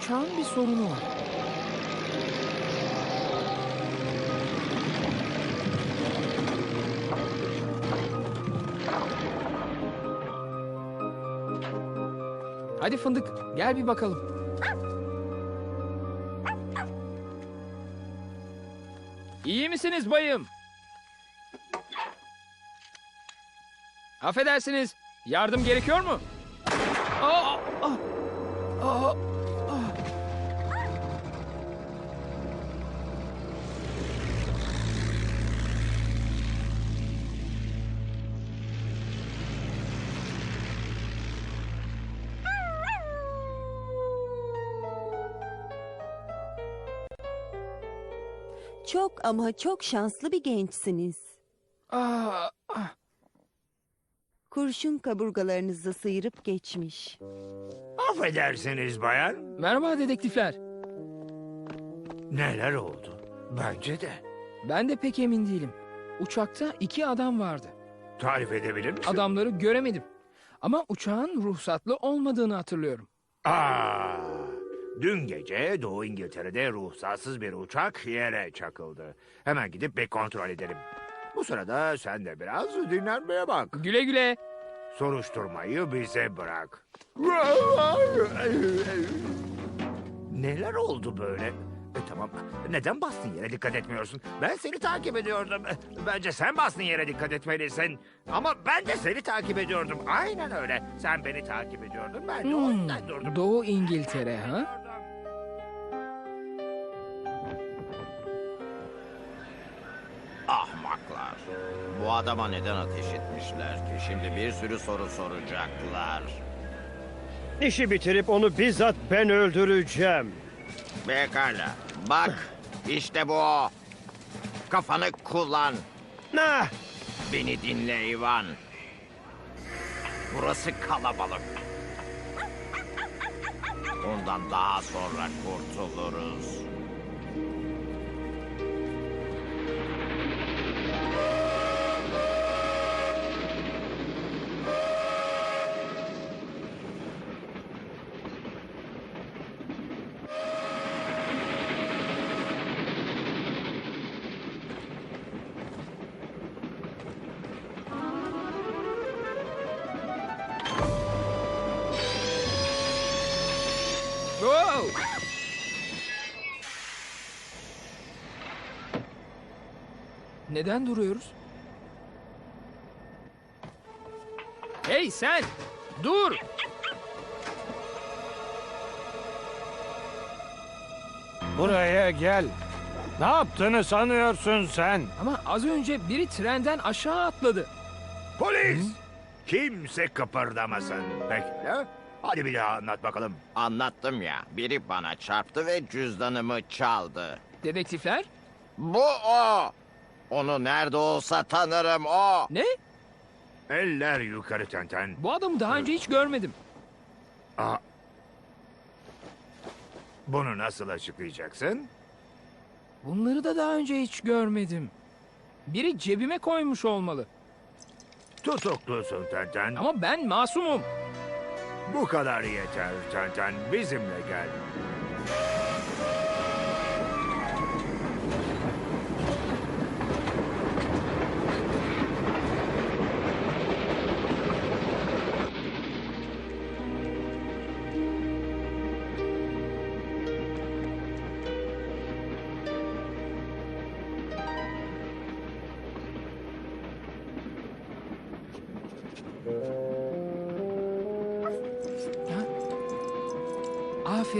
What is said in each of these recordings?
Uçağın bir sorunu var. Hadi fındık, gel bir bakalım. İyi misiniz bayım? Affedersiniz, yardım gerekiyor mu? Aa, aa, aa, Çok ama çok şanslı bir gençsiniz. Aa, ah. Kurşun kaburgalarınızı sıyırıp geçmiş. Affedersiniz bayan. Merhaba dedektifler. Neler oldu? Bence de. Ben de pek emin değilim. Uçakta iki adam vardı. Tarif edebilir misin? Adamları göremedim. Ama uçağın ruhsatlı olmadığını hatırlıyorum. Aa, dün gece Doğu İngiltere'de ruhsatsız bir uçak yere çakıldı. Hemen gidip bir kontrol edelim. Bu sırada sen de biraz dinlenmeye bak. Güle güle. Soruşturmayı bize bırak. Neler oldu böyle? E, tamam. Neden bastın yere dikkat etmiyorsun? Ben seni takip ediyordum. Bence sen bastın yere dikkat etmelisin. Ama ben de seni takip ediyordum. Aynen öyle. Sen beni takip ediyordun. Ben de Hmm, durdum. Doğu İngiltere ha? Adama neden ateş etmişler ki? Şimdi bir sürü soru soracaklar. İşi bitirip onu bizzat ben öldüreceğim. Pekala. Bak, işte bu o. Kafanı kullan. Nah! Beni dinle Ivan. Burası kalabalık. Ondan daha sonra kurtuluruz. Neden duruyoruz? Hey sen! Dur! Buraya gel. Ne yaptığını sanıyorsun sen? Ama az önce biri trenden aşağı atladı. Polis! Kimse kıpırdamasın. Bekle. Hadi bir daha anlat bakalım. Anlattım ya. Biri bana çarptı ve cüzdanımı çaldı. Dedektifler? Bu o. Onu nerede olsa tanırım o. Ne? Eller yukarı tenten. Bu adamı daha önce hiç görmedim. Aa. Bunu nasıl açıklayacaksın? Bunları da daha önce hiç görmedim. Biri cebime koymuş olmalı. Tutuklusun Tenten. Ama ben masumum. Bu kadar yeter Tenten. Bizimle gel.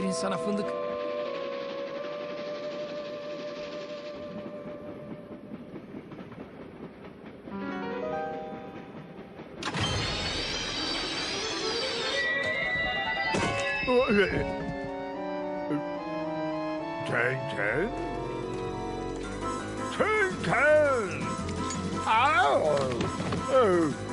Aferin sana fındık. Tenten. Tenten. Au! Oh!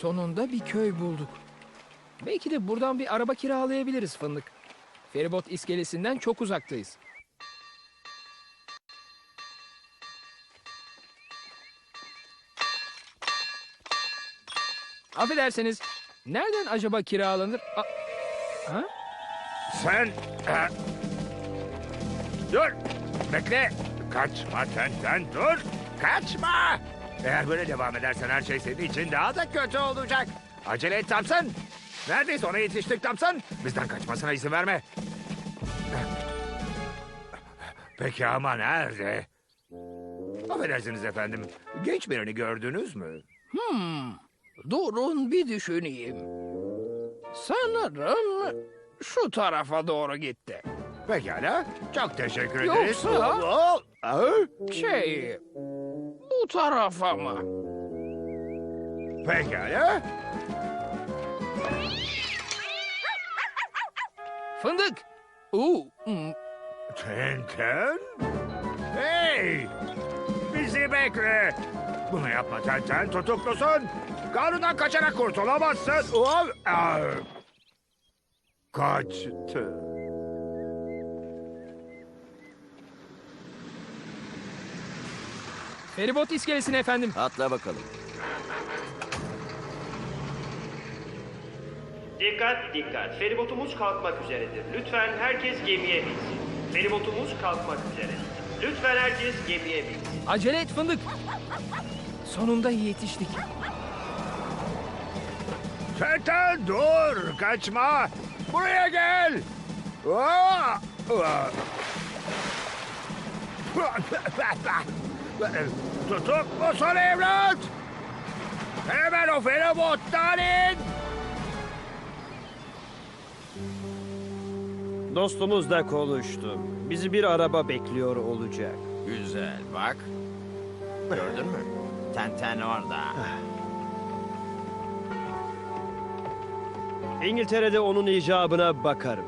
Sonunda bir köy bulduk. Belki de buradan bir araba kiralayabiliriz fındık. Feribot iskelesinden çok uzaktayız. Affedersiniz. Nereden acaba kiralanır? A- ha? Sen... e, Dur! Bekle! Kaçma Tenten dur! Kaçma! Eğer böyle devam edersen her şey senin için daha da kötü olacak. Acele et Thompson! Neredeyse ona yetiştik Thompson. Bizden kaçmasına izin verme. Peki ama nerede? Affedersiniz efendim. Genç birini gördünüz mü? Durun bir düşüneyim. Sanırım şu tarafa doğru gitti. Pekala. Çok teşekkür ederiz. Yoksa- Şey, bu tarafa mı? Pekala. Fındık. Uu, hmm, Tenten? Hey! Bizi bekle. Bunu yapma Tenten tutuklusun. Kanundan kaçarak kurtulamazsın. Ulan! Aa! Kaçtı. Feribot iskelesine efendim. Atla bakalım. Dikkat dikkat. Feribotumuz kalkmak üzeredir. Lütfen herkes gemiye binsin. Feribotumuz kalkmak üzere. Lütfen herkes gemiye binsin. Acele et fındık. Sonunda yetiştik. Tenten dur! Kaçma! Buraya gel! Aa! Aa! Tutuklusun evlat! Hemen o feribottan in! Dostumuz da konuştu. Bizi bir araba bekliyor olacak. Güzel bak. Gördün mü? Tenten orada. İngiltere'de onun icabına bakarım.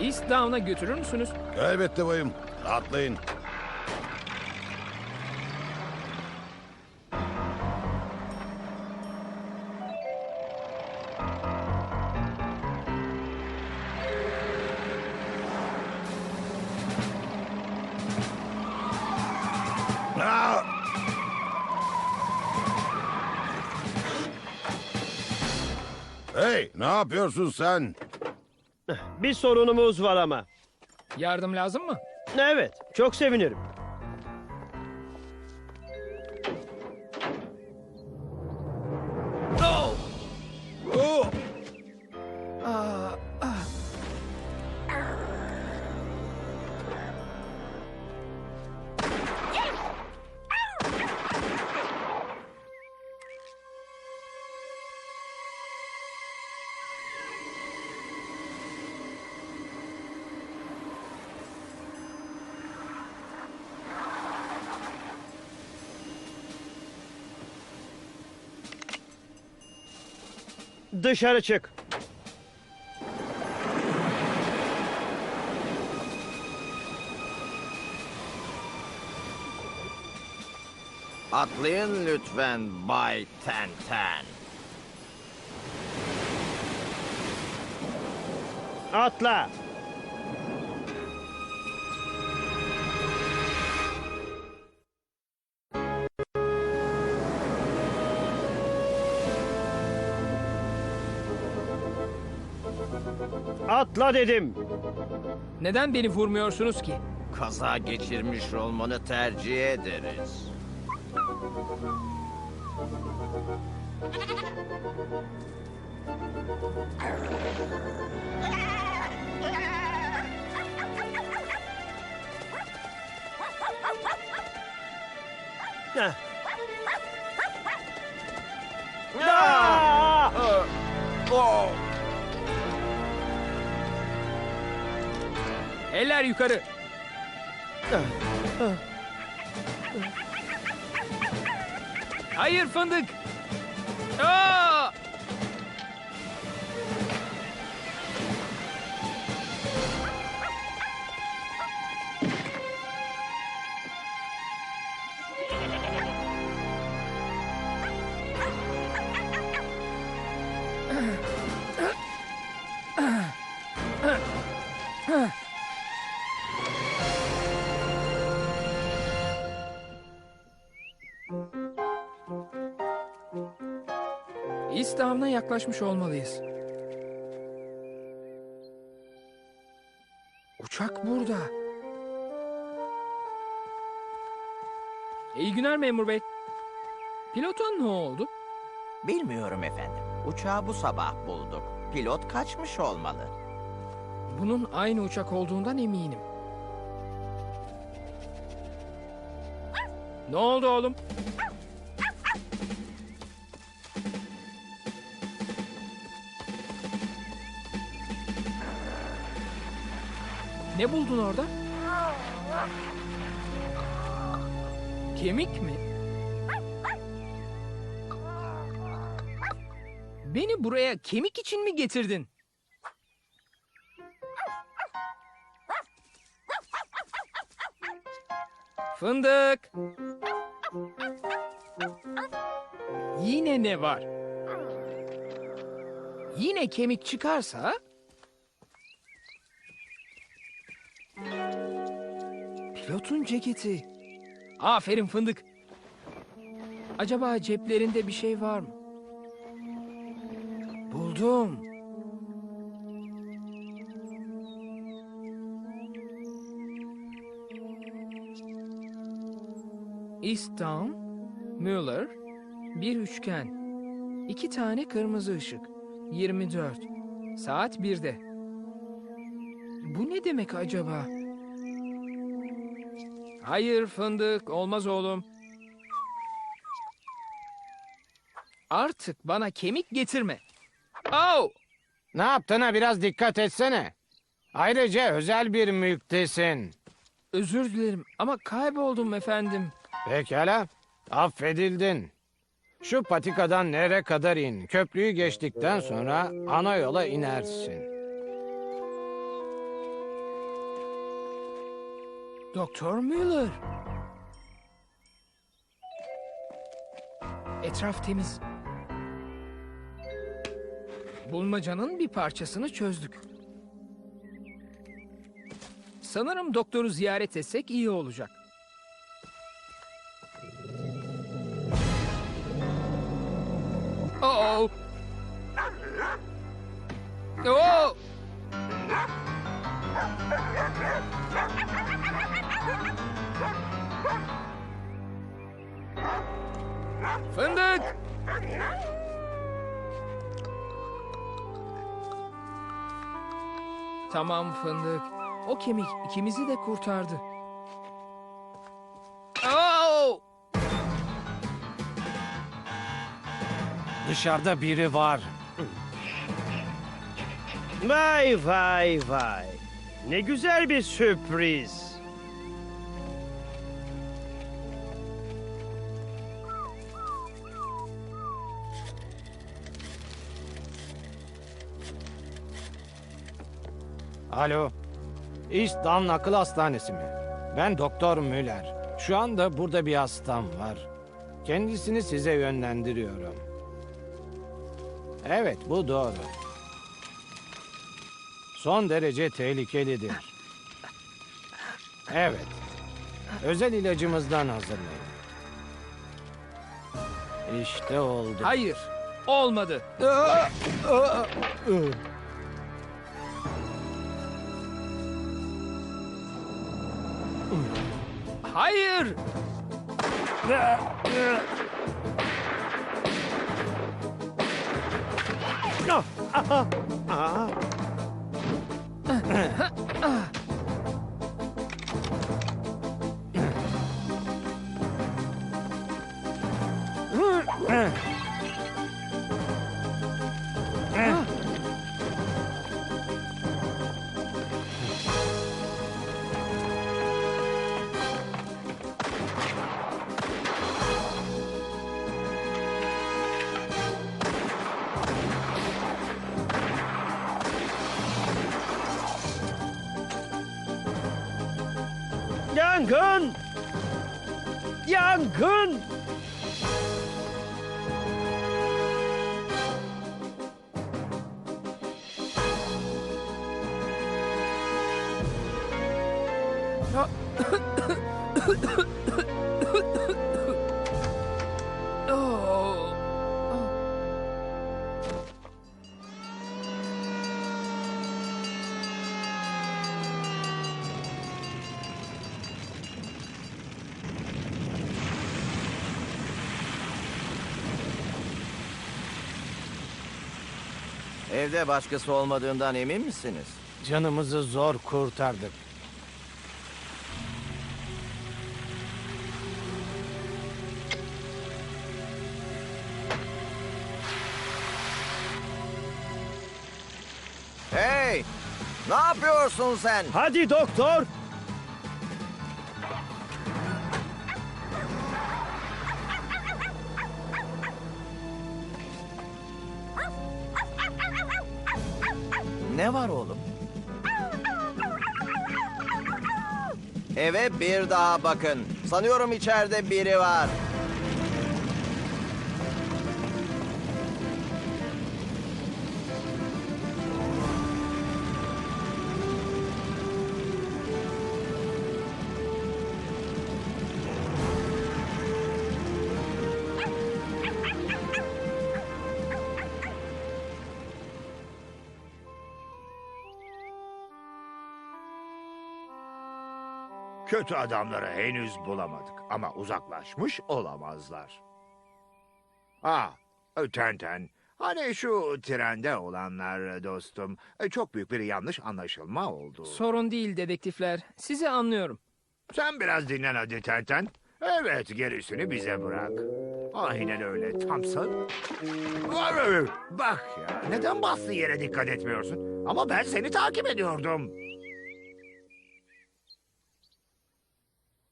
East Down'a götürür müsünüz? Elbette bayım. Atlayın. Aa! Hey, ne yapıyorsun sen? Bir sorunumuz var ama. Yardım lazım mı? Evet, çok sevinirim. Dışarı çık. Atlayın lütfen Bay Tenten. Atla. Atla dedim. Neden beni vurmuyorsunuz ki? Kaza geçirmiş olmanı tercih ederiz. Heh. Eller yukarı. Hayır fındık. Aa! Yaklaşmış olmalıyız. Uçak burada. İyi günler memur bey. Pilota ne oldu? Bilmiyorum efendim. Uçağı bu sabah bulduk. Pilot kaçmış olmalı. Bunun aynı uçak olduğundan eminim. Ne oldu oğlum? Ne buldun orada? Kemik mi? Beni buraya kemik için mi getirdin? Fındık. Yine ne var? Yine kemik çıkarsa? Pilotun ceketi. Aferin fındık. Acaba ceplerinde bir şey var mı? Buldum. Easttown, Müller, bir üçgen, iki tane kırmızı ışık, 24, saat 1'de. Bu ne demek acaba? Hayır fındık, olmaz oğlum. Artık bana kemik getirme. Oh! Ne yaptığına biraz dikkat etsene. Ayrıca özel bir mülktesin. Özür dilerim ama kayboldum efendim. Pekala. Affedildin. Şu patikadan nere kadar in. Köprüyü geçtikten sonra ana yola inersin. Doktor Müller. Etraf temiz. Bulmacanın bir parçasını çözdük. Sanırım doktoru ziyaret etsek iyi olacak. Oh. Oh. Fındık. Tamam fındık. O kemik ikimizi de kurtardı. Oh! Dışarıda biri var. Vay vay vay. Ne güzel bir sürpriz. Alo. East Down Akıl Hastanesi mi? Ben Doktor Müller. Şu anda burada bir hastam var. Kendisini size yönlendiriyorum. Evet, bu doğru. Son derece tehlikelidir. Evet. Özel ilacımızdan hazırlayın. İşte oldu. Hayır. Olmadı. Hayır. Yangın! ああ。Yangın! Oh. Evde başkası olmadığından emin misiniz? Canımızı zor kurtardık. Hey! Ne yapıyorsun sen? Hadi doktor. Ne var oğlum? Eve bir daha bakın. Sanıyorum içeride biri var. Kötü adamları henüz bulamadık ama uzaklaşmış olamazlar. Ah, Tenten. Hani şu trende olanlar dostum. Çok büyük bir yanlış anlaşılma oldu. Sorun değil dedektifler. Sizi anlıyorum. Sen biraz dinlen hadi Tenten. Evet, gerisini bize bırak. Aynen öyle, Thompson. Bak ya, neden bastığın yere dikkat etmiyorsun? Ama ben seni takip ediyordum.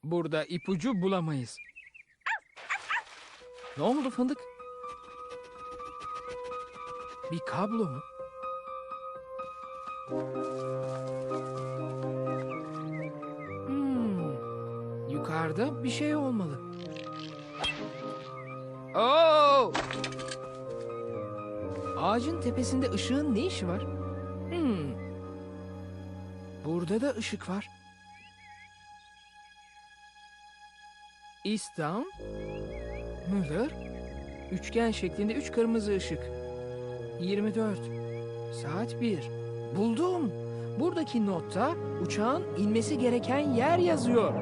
Burada ipucu bulamayız. Ne oldu fındık? Bir kablo mu? Hmm, yukarıda bir şey olmalı. Oo! Ağacın tepesinde ışığın ne işi var? Hmm. Burada da ışık var. Down, Müller, üçgen şeklinde üç kırmızı ışık. 24, saat 1. Buldum. Buradaki notta uçağın inmesi gereken yer yazıyor.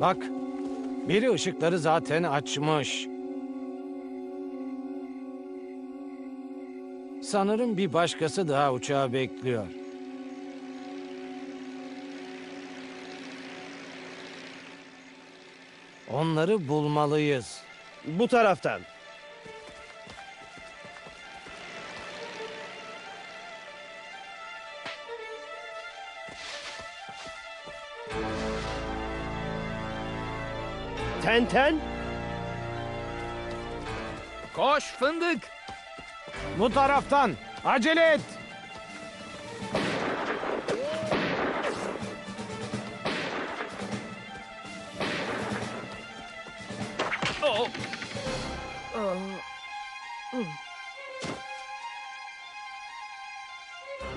Bak, biri ışıkları zaten açmış. Sanırım bir başkası daha uçağı bekliyor. Onları bulmalıyız. Bu taraftan. Tenten. Koş fındık. Bu taraftan. Acele et.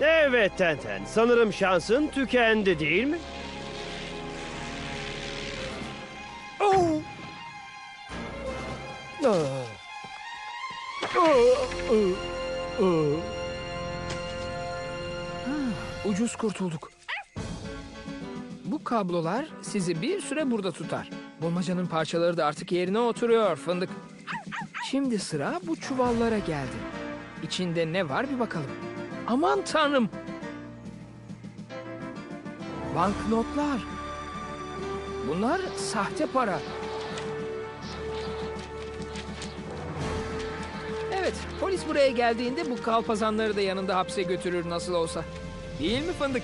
Evet Tenten. Sanırım şansın tükendi değil mi? Ucuz kurtulduk. Bu kablolar sizi bir süre burada tutar. Bulmacanın parçaları da artık yerine oturuyor fındık. Şimdi sıra bu çuvallara geldi. İçinde ne var bir bakalım. Aman tanrım. Banknotlar. Bunlar sahte para. Evet, polis buraya geldiğinde bu kalpazanları da yanında hapse götürür nasıl olsa. Değil mi fındık?